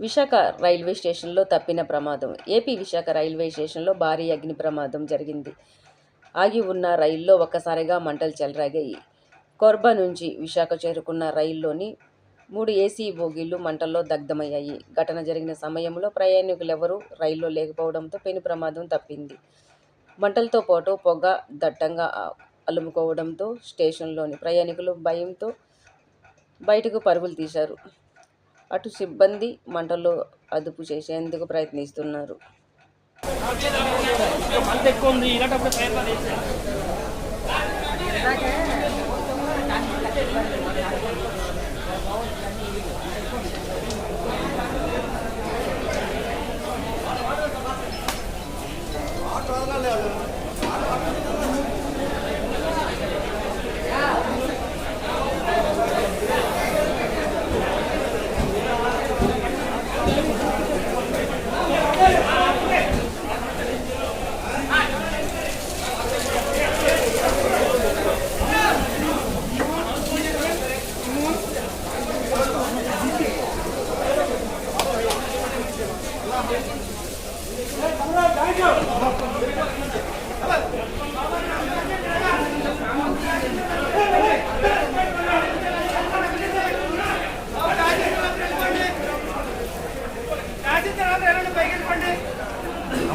Visakha railway స్టేషన్లో తప్పిన ప్రమాదం. ఏపీ విశాఖ రైల్వే స్టేషన్లో భారీ అగ్ని ప్రమాదం జరిగింది. ఆగి ఉన్న రైల్లో ఒక్కసారిగా మంటలు చెలరాగాయి. కొర్బా నుంచి విశాఖ చేరుకున్న రైల్లోని మూడు ఏసీ బోగీలు మంటల్లో దగ్ధమయ్యాయి. ఘటన జరిగిన సమయంలో ప్రయాణికులెవరూ రైల్లో లేకపోవడంతో పెను ప్రమాదం తప్పింది. మంటలతో పాటు పొగ దట్టంగా అలుముకోవడంతో స్టేషన్లోని ప్రయాణికులు భయంతో బయటకు పరుగులు తీశారు. అటు సిబ్బంది మంటలు అదుపు చేసేందుకు ప్రయత్నిస్తున్నారు. ఎక్కువ ఉంది Léo?